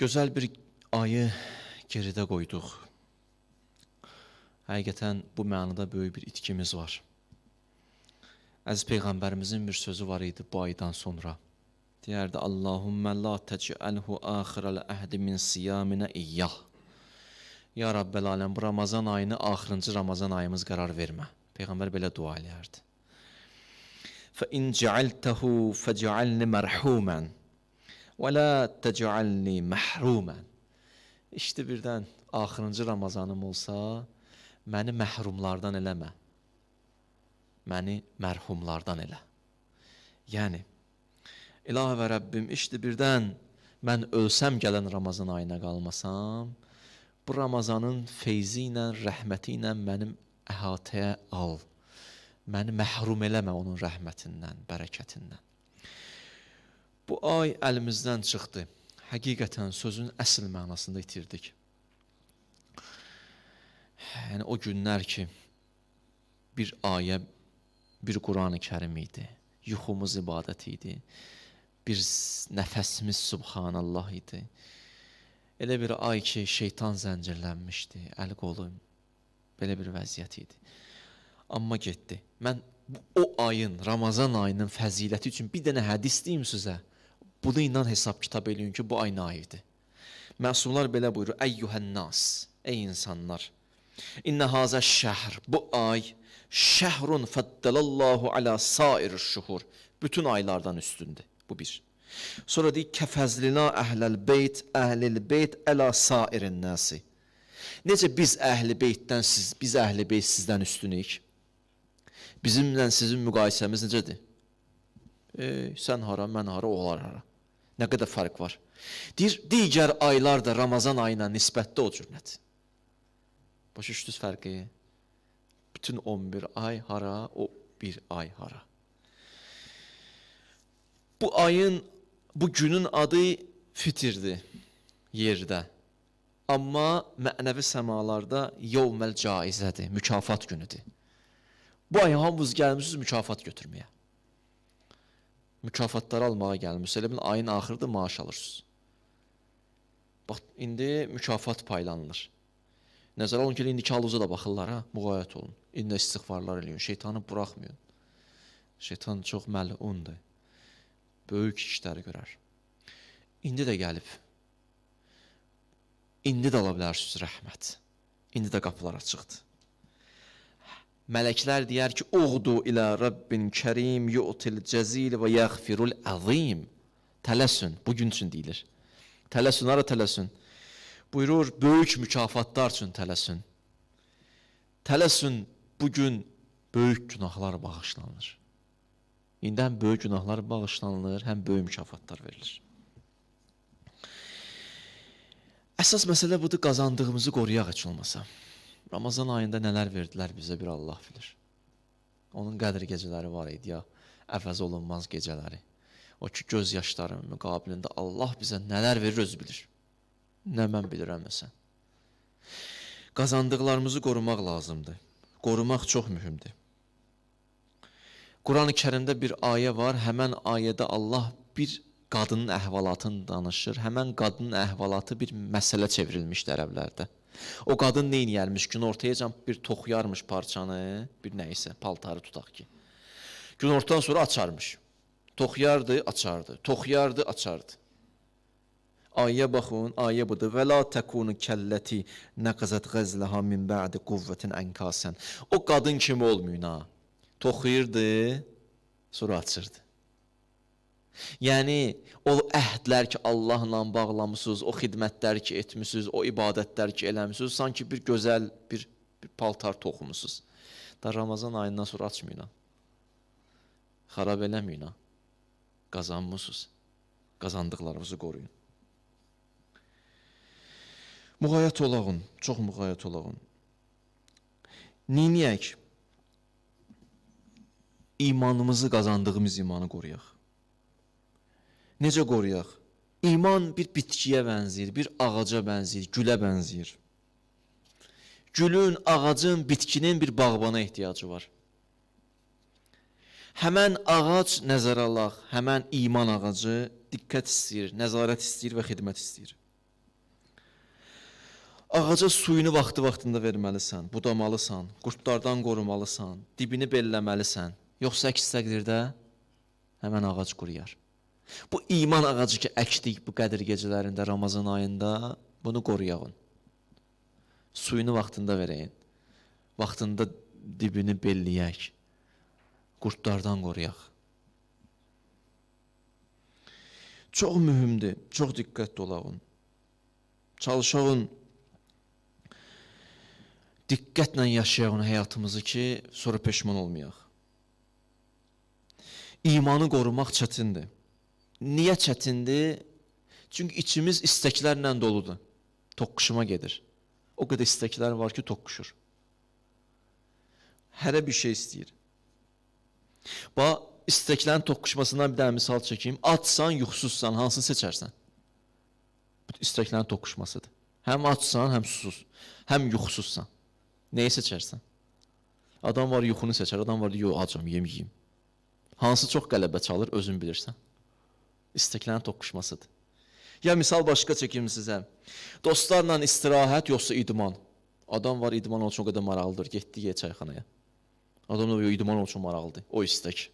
Gözəl bir ayı geridə qoyduq. Həqiqətən bu mənada böyük bir itkimiz var. Əziz peyğəmbərimizin bir sözü var idi bu aydan sonra. Deyərdi: "Allahummə la tec'alhu axiral əhdi min siyaminə iyyah." Ya Rabbel aləm, bu Ramazan ayını axırıncı Ramazan ayımız qərar vermə. Peyğəmbər belə dua eləyərdi. Fə in cəaltəhu fəcəalni mərhumən və la təcəalni məhrumən. İşte birdən axırıncı Ramazanım olsa, məni məhrumlardan eləmə. Məni mərhumlardan elə. Yəni İlahi və Rəbbim, işte birdən mən ölsəm gələn Ramazan ayına qalmasam, bu Ramazanın feyzi ilə, rəhməti ilə mənim əhatəyə al. Məni məhrum eləmə onun rəhmətindən, bərəkətindən. Bu ay əlimizdən çıxdı. Həqiqətən sözün əsl mənasında itirdik. Yəni o günlər ki bir ayə, bir Qurani Kərim idi. Yuxumuz ibadət idi. Bir nəfəsimiz subhanallah idi. Elə bir ay ki şeytan zəncirlənmişdi, əl qolu belə bir vəziyyət idi. Amma getdi. Mən o ayın, Ramazan ayının fəziləti üçün bir dənə hədis deyim sizə. Bunu ilə hesab kitab eləyin ki, bu ay nə ayıdır. Məsumlar belə buyurur: "Əyyuhən nas, ey insanlar, İnne haza şehr. Bu ay şehrun feddelallahu ala sair şuhur. Bütün aylardan üstünde. Bu bir. Sonra deyir kefezlina ehlel beyt ehlil beyt ala sairin nasi. Necə biz əhli beytdən siz, biz əhli beyt sizdən üstünük? Bizimlə sizin müqayisəmiz necədir? Ey, sən hara, mən hara, onlar hara. Nə qədər fərq var? Deyir, digər aylar da Ramazan ayına nisbətdə o cür nədir? Başa düşdünüz fərqi? Bütün 11 ay hara, o bir ay hara. Bu ayın, bu günün adı fitirdir yerdə. Amma mənəvi səmalarda yevməl caizədir, mükafat günüdür. Bu ay hamınız gəlmisiniz mükafat götürməyə. Mükafatları almağa gəlmisiniz. Elə bil ayın axırında maaş alırsınız. Bax, indi mükafat paylanılır. Nəzərə alın ki, indiki halınıza da baxırlar, ha, müğayət olun. İndi istiğfarlar eləyin, şeytanı buraxmayın. Şeytan çox məlundur. Böyük işləri görər. İndi də gəlib. İndi də ala bilərsiniz rəhmət. İndi də qapılar açıqdır. Mələklər deyər ki, "Uğdu ilə Rabbin Kərim yu'til cəzil və yəğfirul azim." Tələsün, bu gün üçün deyilir. Tələsün, hara tələsün? Buyurur, böyük mükafatlar üçün tələsün. Tələsün, bugün böyük günahlar bağışlanır. İndi həm böyük günahlar bağışlanır, həm böyük mükafatlar verilir. Əsas məsələ budur, qazandığımızı qoruyaq heç olmasa. Ramazan ayında nələr verdilər bizə bir Allah bilir. Onun qədr gecələri var idi ya, əvəz olunmaz gecələri. O ki, göz yaşları müqabilində Allah bizə nələr verir özü bilir. Nə mən bilirəm məsələn. Qazandıqlarımızı qorumaq lazımdır. Qorumaq çox mühümdür. Quran-ı Kərimdə bir ayə var. Həmən ayədə Allah bir qadının əhvalatını danışır. Həmən qadının əhvalatı bir məsələ çevrilmişdi ərəblərdə. O qadın nə edərmiş? Gün ortayacan bir toxuyarmış parçanı, bir nə isə paltarı tutaq ki. Gün ortadan sonra açarmış. Toxuyardı, açardı. Toxuyardı, açardı. Ayəyə baxın, ayə budur. Və la təkunu kəlləti nəqəzət qəzləha min bə'di quvvətin ənkasən. O qadın kimi olmayın ha. Toxuyurdu, sonra açırdı. Yəni o əhdlər ki, Allahla bağlamısınız, o xidmətlər ki, etmisiniz, o ibadətlər ki, eləmisiniz, sanki bir gözəl bir, bir paltar toxumusunuz. Da Ramazan ayından sonra açmayın. Xarab eləməyin. Qazanmısınız. Qazandıqlarınızı qoruyun. Müğayət olağın, çox müğayət olağın. Neyniyək? İmanımızı qazandığımız imanı qoruyaq. Necə qoruyaq? İman bir bitkiyə bənzəyir, bir ağaca bənzəyir, gülə bənzəyir. Gülün, ağacın, bitkinin bir bağbana ehtiyacı var. Həmən ağac nəzərə alaq, həmən iman ağacı diqqət istəyir, nəzarət istəyir və xidmət istəyir. Ağaca suyunu vaxtı-vaxtında verməlisən, budamalısan, qurdlardan qorumalısan, dibini belləməlisən. Yoxsa əks təqdirdə həmin ağac quruyar. Bu iman ağacı ki əkdik bu Qədir gecələrində Ramazan ayında, bunu qoruyağın. Suyunu vaxtında verəyin. Vaxtında dibini belləyək. Qurdlardan qoruyaq. Çox mühümdür, çox diqqətli olağın. Çalışağın diqqətlə yaşayağın həyatımızı ki, sonra peşman olmayaq. İmanı qorumaq çətindir. Niyə çətindir? Çünki içimiz istəklərlə doludur. Toqquşuma gedir. O qədər istəklər var ki, toqquşur. Hərə bir şey istəyir. Bax, istəklərin toqquşmasından bir dənə misal çəkeyim. Açsan, yuxusuzsan, hansını seçərsən? Bu istəklərin toqquşmasıdır. Həm açsan, həm susuz, həm yuxusuzsan. Nəyi seçərsən? Adam var yuxunu seçər, adam var yox acam, yeməyim. Hansı çox qələbə çalır, özün bilirsən. İstəklərin toqquşmasıdır. Ya misal başqa çəkim sizə. Dostlarla istirahət yoxsa idman. Adam var idman onun üçün qədər maraqlıdır, getdi yer çayxanaya. Adam da idman onun üçün maraqlıdır, o istək.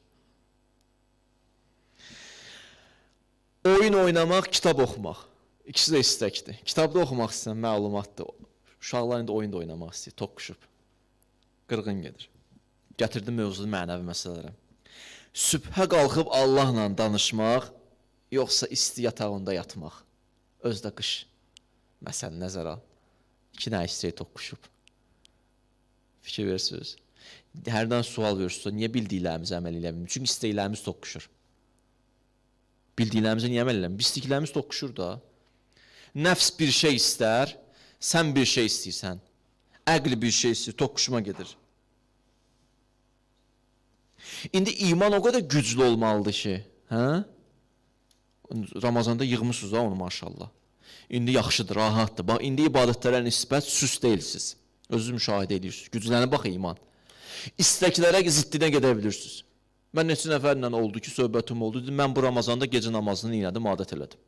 Oyun oynamaq, kitab oxumaq. İkisi də istəkdir. Kitabda oxumaq istəyirsən, məlumatdır. Uşaqlar indi oyun da oynamaq istəyir, toqquşub. Qırğın gedir. Gətirdi mövzunu mənəvi məsələlərə. Sübhə qalxıb Allahla danışmaq, yoxsa isti yatağında yatmaq. Özdə qış. Məsələn, nəzərə al. İki dənə istək toqquşub. Fikir verirsiniz. Hərdən sual verirsiniz. Niyə bildiklərimizi əməl eləyə bilmirik? Çünki istəklərimiz toqquşur. Bildiklərimizə niyə əməl eləmirik? İstəklərimiz toqquşur da. Nəfs bir şey istər, sən bir şey istəyirsən. Əql bir şey istəyir, toqquşma gedir. İndi iman o qədər güclü olmalıdır ki, hə? Ramazanda yığmısınız da onu maşallah. İndi yaxşıdır, rahatdır. Bax, indi ibadətlərə nisbət süst deyilsiniz. Özünüz müşahidə edirsiniz. Güclənə bax iman. İstəklərə ziddinə gedə bilirsiniz. Mən neçə nəfərlə oldu ki, söhbətim oldu. Dedim, mən bu Ramazanda gecə namazını elədim, adət elədim.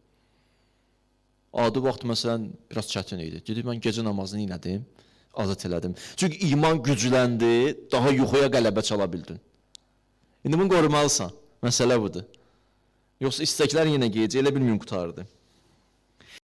Adi vaxt məsələn biraz çətin idi. Dedi mən gecə namazını elədim, adət elədim. Çünki iman gücləndi, daha yuxuya qələbə çala bildin. İndi bunu qorumalısan. Məsələ budur. Yoxsa istəklər yenə gecə elə bilməyim qutardı.